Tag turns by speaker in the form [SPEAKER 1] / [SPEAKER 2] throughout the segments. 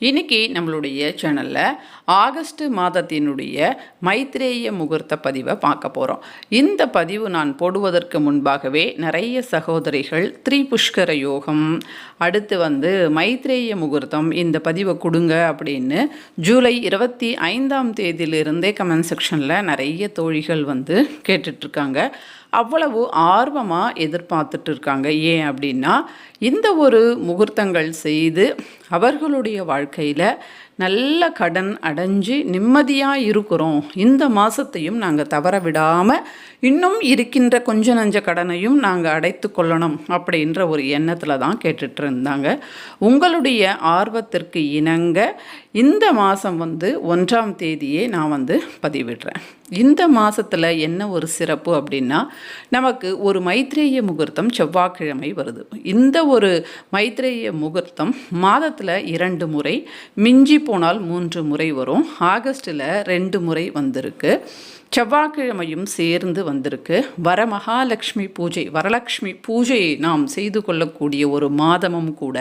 [SPEAKER 1] இன்னைக்கு நம்மளுடைய சேனலில் ஆகஸ்ட் மாதத்தினுடைய மைத்ரேய முகூர்த்த பதிவை பார்க்க போகிறோம் இந்த பதிவு நான் போடுவதற்கு முன்பாகவே நிறைய சகோதரிகள் த்ரிபுஷ்கர யோகம் அடுத்து வந்து மைத்ரேய முகூர்த்தம் இந்த பதிவை கொடுங்க அப்படின்னு ஜூலை இருபத்தி ஐந்தாம் தேதியிலிருந்தே கமெண்ட் செக்ஷனில் நிறைய தோழிகள் வந்து கேட்டுட்ருக்காங்க அவ்வளவு ஆர்வமாக எதிர்பார்த்துட்டு இருக்காங்க ஏன் அப்படின்னா இந்த ஒரு முகூர்த்தங்கள் செய்து அவர்களுடைய வாழ்க்கையில் நல்ல கடன் அடைஞ்சு நிம்மதியாக இருக்கிறோம். இந்த மாதத்தையும் நாங்கள் தவற விடாமல் இன்னும் இருக்கின்ற கொஞ்ச நஞ்ச கடனையும் நாங்கள் அடைத்து கொள்ளணும் அப்படின்ற ஒரு எண்ணத்தில் தான் கேட்டுட்டு இருந்தாங்க. உங்களுடைய ஆர்வத்திற்கு இணங்க இந்த மாதம் வந்து ஒன்றாம் தேதியே நான் வந்து பதிவிடுறேன். இந்த மாதத்தில் என்ன ஒரு சிறப்பு அப்படின்னா நமக்கு ஒரு மைத்ரேய முகூர்த்தம் செவ்வாய்க்கிழமை வருது. இந்த ஒரு மைத்ரேய முகூர்த்தம் மாதத்தில் இரண்டு முறை மிஞ்சி போனால் மூன்று முறை வரும். ஆகஸ்ட்டில் ரெண்டு முறை வந்திருக்கு. செவ்வாய்க்கிழமையும் சேர்ந்து வந்திருக்கு. வரமகாலட்சுமி பூஜை வரலட்சுமி பூஜையை நாம் செய்து கொள்ளக்கூடிய ஒரு மாதமும் கூட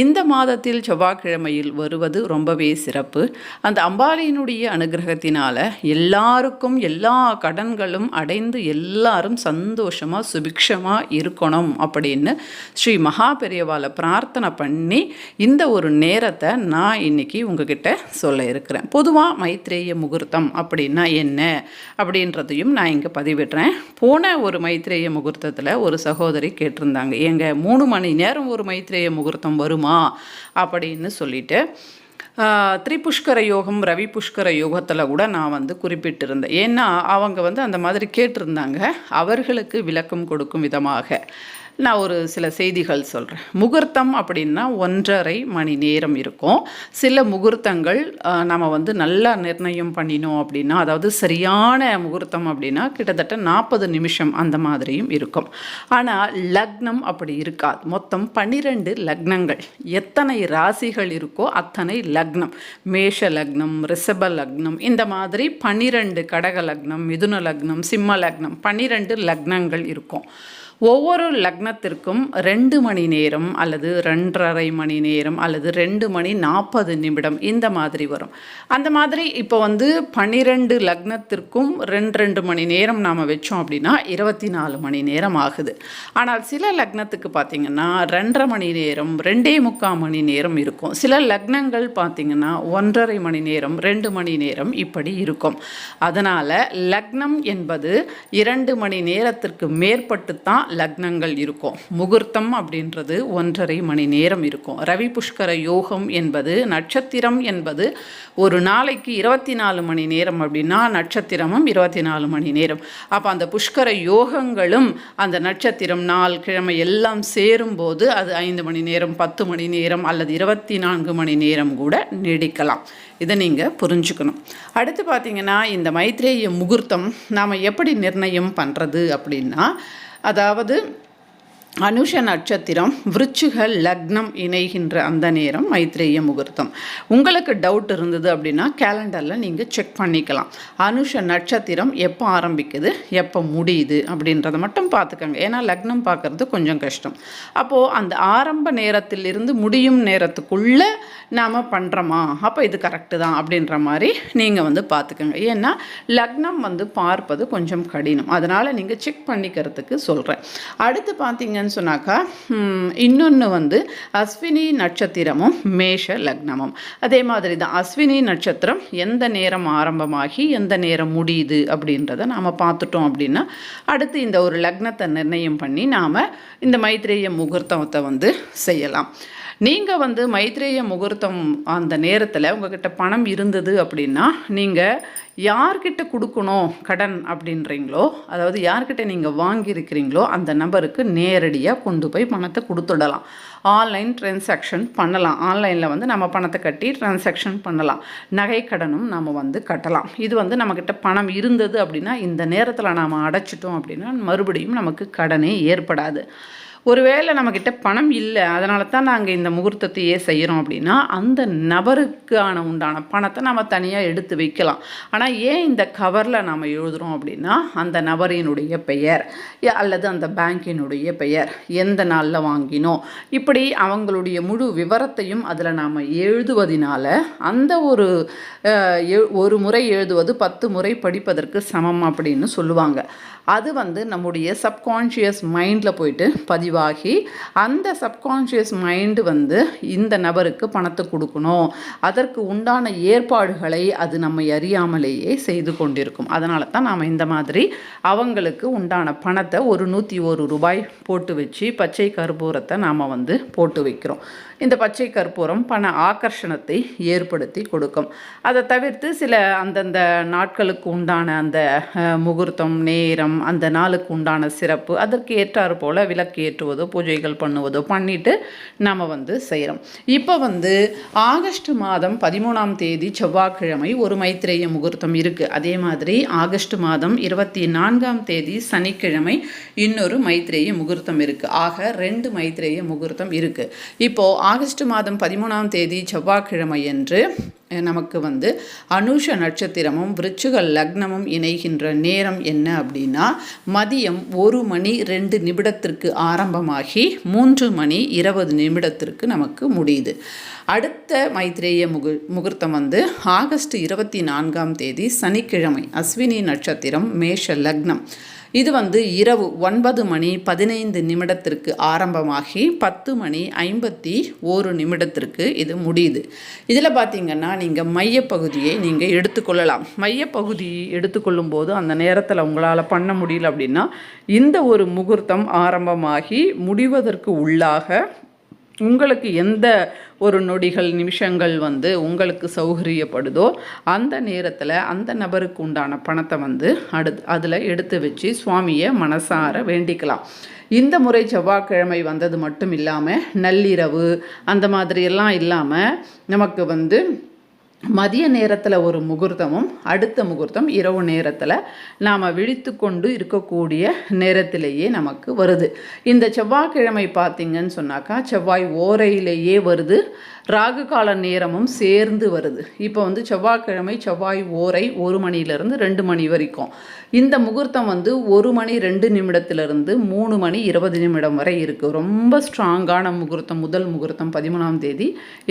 [SPEAKER 1] இந்த மாதத்தில் செவ்வாய்க்கிழமையில் வருவது ரொம்பவே சிறப்பு. அந்த அம்பாலியினுடைய அனுகிரகத்தினால் எல்லாருக்கும் எல்லா கடன்களும் அடைந்து எல்லாரும் சந்தோஷமாக சுபிக்ஷமாக இருக்கணும் அப்படின்னு ஸ்ரீ மகா பெரியவாலை பிரார்த்தனை பண்ணி இந்த ஒரு நேரத்தை நான் இன்னைக்கு உங்ககிட்ட சொல்ல இருக்கிறேன். பொதுவாக மைத்ரேய முகூர்த்தம் அப்படின்னா என்ன? அப்படின்றதையும் நான் இங்கே பதிவிடுறேன். போன ஒரு மைத்ரேய முகூர்த்தத்தில் ஒரு சகோதரி கேட்டிருந்தாங்க. எங்க மூணு மணி நேரம் ஒரு மைத்ரேய முகூர்த்தம் வருமா? அப்படின்னு சொல்லிட்டு திரிபுஷ்கர யோகம் ரவி புஷ்கர யோகத்தில் கூட நான் வந்து குறிப்பிட்டிருந்தேன். ஏன்னா அவங்க வந்து அந்த மாதிரி கேட்டிருந்தாங்க. அவர்களுக்கு விளக்கம் கொடுக்கும் விதமாக. நான் ஒரு சில செய்திகள் சொல்கிறேன் முகூர்த்தம் அப்படின்னா ஒன்றரை மணி நேரம் இருக்கும். சில முகூர்த்தங்கள் நம்ம வந்து நல்லா நிர்ணயம் பண்ணினோம் அப்படின்னா அதாவது சரியான முகூர்த்தம் அப்படின்னா கிட்டத்தட்ட நாற்பது நிமிஷம் அந்த மாதிரியும் இருக்கும். ஆனால் லக்னம் அப்படி இருக்காது. மொத்தம் பன்னிரெண்டு லக்னங்கள். எத்தனை ராசிகள் இருக்கோ அத்தனை லக்னம். மேஷ லக்னம் ரிஷப லக்னம் இந்த மாதிரி பன்னிரெண்டு கடக லக்னம் மிதுன லக்னம் சிம்ம லக்னம் பன்னிரெண்டு லக்னங்கள் இருக்கும். ஒவ்வொரு லக்னத்திற்கும் ரெண்டு மணி நேரம் அல்லது ரெண்டரை மணி நேரம் அல்லது ரெண்டு மணி நாற்பது நிமிடம் இந்த மாதிரி வரும். அந்த மாதிரி இப்போ வந்து பன்னிரெண்டு லக்னத்திற்கும் ரெண்டு ரெண்டு மணி நேரம் நாம் வச்சோம் அப்படின்னா இருபத்தி நாலு மணி நேரம் ஆகுது. ஆனால் சில லக்னத்துக்கு பார்த்திங்கன்னா ரெண்டரை மணி நேரம் ரெண்டே முக்கால் மணி நேரம் இருக்கும். சில லக்னங்கள் பார்த்திங்கன்னா ஒன்றரை மணி நேரம் ரெண்டு மணி நேரம் இப்படி இருக்கும். அதனால் லக்னம் என்பது இரண்டு மணி நேரத்திற்கு மேற்பட்டு தான் லக்னங்கள் இருக்கும். முகூர்த்தம் அப்படின்றது ஒன்றரை மணி நேரம் இருக்கும். ரவி புஷ்கர யோகம் என்பது நட்சத்திரம் என்பது ஒரு நாளைக்கு இருபத்தி நாலு மணி நேரம் அப்படின்னா நட்சத்திரமும் இருபத்தி நாலு மணி நேரம். அப்போ அந்த புஷ்கர யோகங்களும் அந்த நட்சத்திரம் நாள் கிழமை எல்லாம் சேரும்போது அது ஐந்து மணி நேரம் பத்து மணி நேரம் அல்லது இருபத்தி நான்கு மணி நேரம் கூட நீடிக்கலாம். இதை நீங்கள் புரிஞ்சுக்கணும். அடுத்து பார்த்திங்கன்னா இந்த மைத்ரேய முகூர்த்தம் நாம் எப்படி நிர்ணயம் பண்ணுறது அப்படின்னா அதாவது அனுஷ நட்சத்திரம் விருச்சிக லக்னம் இணைகின்ற அந்த நேரம் மைத்ரேய முகூர்த்தம். உங்களுக்கு டவுட் இருந்தது அப்படின்னா கேலண்டரில் நீங்கள் செக் பண்ணிக்கலாம். அனுஷ நட்சத்திரம் எப்போ ஆரம்பிக்குது எப்போ முடியுது அப்படின்றத மட்டும் பார்த்துக்கோங்க. ஏன்னா லக்னம் பார்க்குறது கொஞ்சம் கஷ்டம். அப்போது அந்த ஆரம்ப நேரத்திலிருந்து முடியும் நேரத்துக்குள்ளே நாம் பண்ணுறோமா அப்போ இது கரெக்டு தான் அப்படின்ற மாதிரி நீங்கள் வந்து பார்த்துக்கோங்க. ஏன்னா லக்னம் வந்து பார்ப்பது கொஞ்சம் கடினம். அதனால் நீங்கள் செக் பண்ணிக்கிறதுக்கு சொல்கிறேன் அடுத்து பார்த்தீங்கன்னா என்னன்னு சொன்னாக்கா இன்னொன்று வந்து அஸ்வினி நட்சத்திரமும் மேஷ லக்னமும். அதே மாதிரி தான் அஸ்வினி நட்சத்திரம் எந்த நேரம் ஆரம்பமாகி எந்த நேரம் முடியுது அப்படின்றத நாம் பார்த்துட்டோம் அப்படின்னா அடுத்து இந்த ஒரு லக்னத்தை நிர்ணயம் பண்ணி நாம் இந்த மைத்ரேய முகூர்த்தத்தை வந்து செய்யலாம். நீங்கள் வந்து மைத்ரேய முகூர்த்தம் அந்த நேரத்தில் உங்ககிட்ட பணம் இருந்தது அப்படின்னா நீங்கள் யார்கிட்ட கொடுக்கணும் கடன் அப்படின்றீங்களோ அதாவது யார்கிட்ட நீங்கள் வாங்கியிருக்கிறீங்களோ அந்த நபருக்கு நேரடியாக கொண்டு போய் பணத்தை கொடுத்துடலாம். ஆன்லைன் ட்ரான்சாக்ஷன் பண்ணலாம். ஆன்லைனில் வந்து நம்ம பணத்தை கட்டி ட்ரான்சாக்ஷன் பண்ணலாம். நகை கடனும் நம்ம வந்து கட்டலாம். இது வந்து நம்மக்கிட்ட பணம் இருந்தது அப்படின்னா இந்த நேரத்தில் நாம் அடைச்சிட்டோம் அப்படின்னா மறுபடியும் நமக்கு கடனே ஏற்படாது. ஒருவேளை நம்மக்கிட்ட பணம் இல்லை அதனால தான் நாங்கள் இந்த முகூர்த்தத்தையே செய்கிறோம் அப்படின்னா அந்த நபருக்கான உண்டான பணத்தை நம்ம தனியாக எடுத்து வைக்கலாம். ஆனால் ஏன் இந்த கவரில் நாம் எழுதுகிறோம் அப்படின்னா அந்த நபரினுடைய பெயர் அல்லது அந்த பேங்கினுடைய பெயர் எந்த நாளில் வாங்கினோம். இப்படி அவங்களுடைய முழு விவரத்தையும் அதில் நாம் எழுதுவதினால அந்த ஒரு எ- ஒரு முறை எழுதுவது பத்து முறை படிப்பதற்கு சமம் அப்படின்னு சொல்லுவாங்க. அது வந்து நம்முடைய சப்கான்ஷியஸ் மைண்டில் போயிட்டு பதிவாக அந்த சப்கான்ஷியஸ் மைண்டு வந்து இந்த நபருக்கு பணத்தை கொடுக்கணும். அதற்கு உண்டான ஏற்பாடுகளை அது நம்மை அறியாமலேயே செய்து கொண்டிருக்கும். அதனால தான் நாம் இந்த மாதிரி அவங்களுக்கு உண்டான பணத்தை ஒரு நூற்றி ஒரு ரூபாய் போட்டு வச்சு பச்சை கற்பூரத்தை நாம் வந்து போட்டு வைக்கிறோம். இந்த பச்சை கற்பூரம் பண ஆக்கர்ஷணத்தை ஏற்படுத்தி கொடுக்கும். அதை தவிர்த்து சில அந்தந்த நாட்களுக்கு உண்டான அந்த முகூர்த்தம் நேரம் அந்த நாளுக்கு உண்டான சிறப்பு அதற்கு ஏற்றாறு போல் விளக்கு ஏற்றுவதோ பூஜைகள் பண்ணுவதோ பண்ணிட்டு நம்ம வந்து செய்கிறோம் இப்போ வந்து ஆகஸ்ட் மாதம் பதிமூணாம் தேதி செவ்வாய்க்கிழமை ஒரு மைத்திரேய முகூர்த்தம் இருக்குது அதே மாதிரி ஆகஸ்ட் மாதம் இருபத்தி நான்காம் தேதி சனிக்கிழமை இன்னொரு மைத்திரேய முகூர்த்தம் இருக்குது ஆக ரெண்டு மைத்திரேய முகூர்த்தம் இருக்குது இப்போது ஆகஸ்ட் மாதம் பதிமூணாம் தேதி செவ்வாய்க்கிழமை என்று நமக்கு வந்து அனுஷ நட்சத்திரமும் விருச்சிக லக்னமும் இணைகின்ற நேரம் என்ன அப்படின்னா மதியம் ஒரு மணி ரெண்டு நிமிடத்திற்கு ஆரம்பமாகி மூன்று மணி இருபது நிமிடத்திற்கு நமக்கு முடியுது. அடுத்த மைத்ரேய முகு முகூர்த்தம் வந்து ஆகஸ்ட் இருபத்தி நான்காம் தேதி சனிக்கிழமை அஸ்வினி நட்சத்திரம் மேஷ லக்னம். இது வந்து இரவு ஒன்பது மணி பதினைந்து நிமிடத்திற்கு ஆரம்பமாகி பத்து மணி ஐம்பத்தி ஒரு நிமிடத்திற்கு இது முடியுது. இதில் பார்த்தீங்கன்னா நீங்கள் மையப்பகுதியை நீங்கள் எடுத்துக்கொள்ளலாம். மையப்பகுதி எடுத்துக்கொள்ளும் போது அந்த நேரத்தில் உங்களால் பண்ண முடியல அப்படின்னா இந்த ஒரு முகூர்த்தம் ஆரம்பமாகி முடிவதற்கு உள்ளாக உங்களுக்கு எந்த ஒரு நொடிகள் நிமிஷங்கள் வந்து உங்களுக்கு சௌகரியப்படுதோ அந்த நேரத்தில் அந்த நபருக்கு உண்டான பணத்தை வந்து அடு அதில் எடுத்து வச்சு சுவாமியை மனசார வேண்டிக்கலாம். இந்த முறை செவ்வாய்க்கிழமை வந்தது மட்டும் இல்லாமல் நள்ளிரவு அந்த மாதிரியெல்லாம் இல்லாமல் நமக்கு வந்து மதிய நேரத்தில் ஒரு முகூர்த்தமும் அடுத்த முகூர்த்தம் இரவு நேரத்தில் நாம் விழித்து கொண்டு இருக்கக்கூடிய நேரத்திலேயே நமக்கு வருது. இந்த செவ்வாய்க்கிழமை பார்த்திங்கன்னு சொன்னாக்கா செவ்வாய் ஓரையிலேயே வருது. ராகு கால நேரமும் சேர்ந்து வருது. இப்போ வந்து செவ்வாய்க்கிழமை செவ்வாய் ஓரை ஒரு மணியிலிருந்து ரெண்டு மணி வரைக்கும். இந்த முகூர்த்தம் வந்து ஒரு மணி ரெண்டு நிமிடத்திலிருந்து மூணு மணி இருபது நிமிடம் வரை இருக்குது ரொம்ப ஸ்ட்ராங்கான முகூர்த்தம் முதல் முகூர்த்தம் பதிமூணாம் தேதி.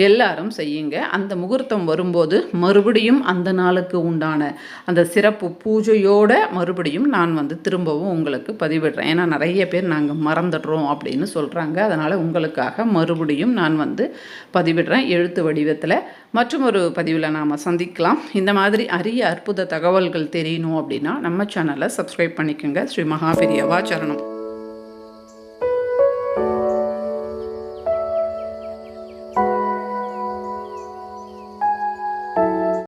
[SPEAKER 1] எல்லாரும் செய்யுங்க. அந்த முகூர்த்தம் வரும்போது மறுபடியும் அந்த நாளுக்கு உண்டான அந்த சிறப்பு பூஜையோட மறுபடியும் நான் வந்து திரும்பவும் உங்களுக்கு பதிவிடுறேன். ஏன்னா நிறைய பேர் நாங்கள் மறந்துடுறோம் அப்படின்னு சொல்கிறாங்க அதனால் உங்களுக்காக மறுபடியும் நான் வந்து பதிவிடுறேன். எழுத்து வடிவத்தில் மற்றும் ஒரு பதிவில் நாம் சந்திக்கலாம். இந்த மாதிரி அரிய அற்புத தகவல்கள் தெரியணும் அப்படின்னா நம்ம சேனலை சப்ஸ்கிரைப் பண்ணிக்கோங்க. ஸ்ரீ மகாபெரியவா சரணம்.